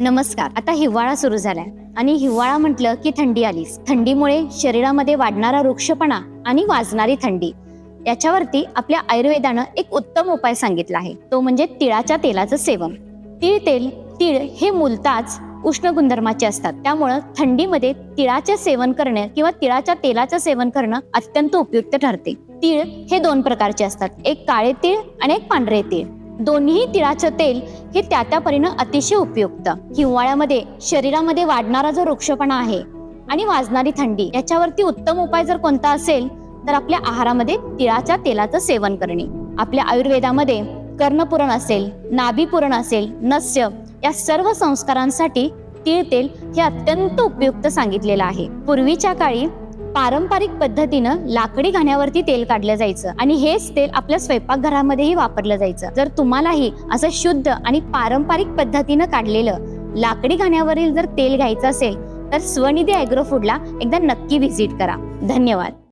नमस्कार. आता हिवाळा सुरू झालाय. आणि हिवाळा म्हटलं की थंडी आलीच. थंडीमुळे शरीरामध्ये वाढणारा वृक्षपणा आणि वाजणारी थंडी. याच्यावरती आपल्या आयुर्वेदानं एक उत्तम उपाय सांगितला आहे. तो म्हणजे तिळाच्या तेलाचं सेवन. तीळ तेल तीळ हे मूलताच उष्ण गुणधर्माचे असतात. त्यामुळं थंडीमध्ये तिळाचे सेवन करणे किंवा तिळाच्या तेलाचं सेवन करणं अत्यंत उपयुक्त ठरते. तीळ हे दोन प्रकारचे असतात. एक काळे तीळ आणि एक पांढरे तीळ. दोन्ही तिळाचं तेल हे त्या त्या परीनं अतिशय उपयुक्त. हिवाळ्यामध्ये शरीरामध्ये वाढणारा जो वृक्षपणा आहे आणि वाजणारी थंडी याच्यावरती उत्तम उपाय जर कोणता असेल तर आपल्या आहारामध्ये तिळाच्या तेलाचं सेवन करणे. आपल्या आयुर्वेदामध्ये कर्णपुरण असेल नाभीपुरण असेल नस्य या सर्व संस्कारांसाठी तीळ तेल हे अत्यंत उपयुक्त सांगितलेलं आहे. पूर्वीच्या काळी पारंपरिक पद्धतीनं लाकडी घाण्यावरती तेल काढलं जायचं आणि हेच तेल आपल्या स्वयंपाकघरामध्येही वापरलं जायचं. जर तुम्हालाही असं शुद्ध आणि पारंपरिक पद्धतीनं काढलेलं लाकडी घाण्यावरील जर तेल घ्यायचं असेल तर स्वनिधी ॲग्रो फूडला एकदा नक्की व्हिजिट करा. धन्यवाद.